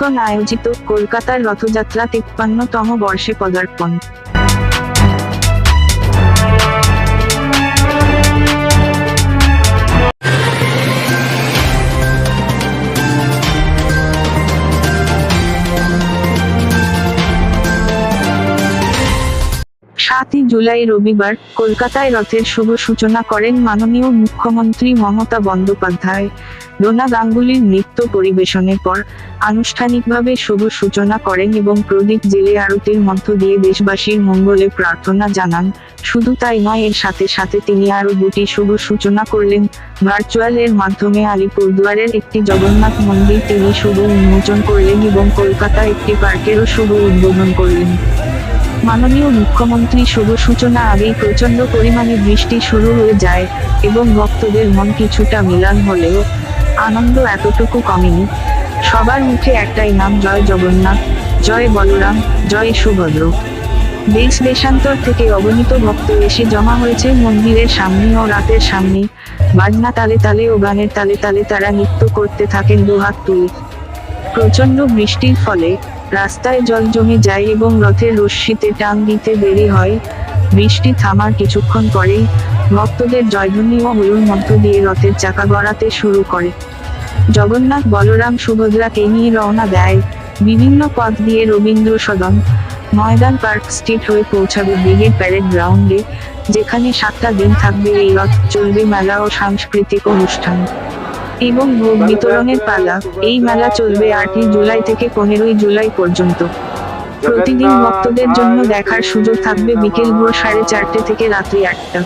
ISKCON আয়োজিত কলকাতার রথযাত্রা তিপ্পান্নতম বর্ষে পদার্পণ। সাতই জুলাই রবিবার কলকাতায় রথের শুভ সূচনা করেন মাননীয় মুখ্যমন্ত্রী মমতা বন্দ্যোপাধ্যায়। ডোনা গাঙ্গুলির নৃত্য পরিবেশনের পর আনুষ্ঠানিকভাবে শুভ সূচনা করেন এবং প্রদীপ জেলে আরতির মধ্য দিয়ে দেশবাসীর মঙ্গলে প্রার্থনা জানান। শুধু তাই নয়, এর সাথে সাথে তিনি আরও দুটি শুভ সূচনা করলেন। ভার্চুয়াল এর মাধ্যমে আলিপুরদুয়ারের একটি জগন্নাথ মন্দির তিনি শুভ উন্মোচন করলেন এবং কলকাতা একটি পার্কেরও শুভ উদ্বোধন করলেন। মাননীয় মুখ্যমন্ত্রী শুভ সূচনা আগেই প্রচণ্ড পরিমাণে বৃষ্টি শুরু হয়ে যায়, এবং ভক্তদের মন কিছুটা মিলান হলেও আনন্দ এতটুকু কমেনি। সবার মুখে একটাই নাম, জয় জগন্নাথ, জয় বলরাম, জয় সুভদ্র। দেশ দেশান্তর থেকে অগণিত ভক্ত এসে জমা হয়েছে মন্দিরের সামনে ও রাতের সামনে। বাজনা তালে তালে ও গানের তালে তালে তারা নৃত্য করতে থাকেন দুহাত তুলে। প্রচণ্ড বৃষ্টির ফলে রাস্তায় জল জমে যায় এবং রথের রশ্মিতে টান দিতে দেরি হয়। বৃষ্টি থামার কিছুক্ষণ পরেই ভক্তদের জয়ধ্বনি ও হলুর মধ্য দিয়ে রথের চাকা গড়াতে শুরু করে। জগন্নাথ, বলরাম সুভদ্রাকে নিয়ে রওনা দেয়। বিভিন্ন পথ দিয়ে রবীন্দ্র সদন ময়দান পার্ক স্ট্রিট হয়ে পৌঁছাবে ব্রিগেড প্যারেড গ্রাউন্ডে, যেখানে সাতটা দিন থাকবে এই রথ, চলবে মেলা ও সাংস্কৃতিক অনুষ্ঠান। এবং ভোগ বিতরণের পালা। এই মেলা চলবে আটই জুলাই থেকে পনেরোই জুলাই পর্যন্ত। প্রতিদিন ভক্তদের জন্য দেখার সুযোগ থাকবে বিকেল ভোর সাড়ে চারটে থেকে রাত্রি আটটা।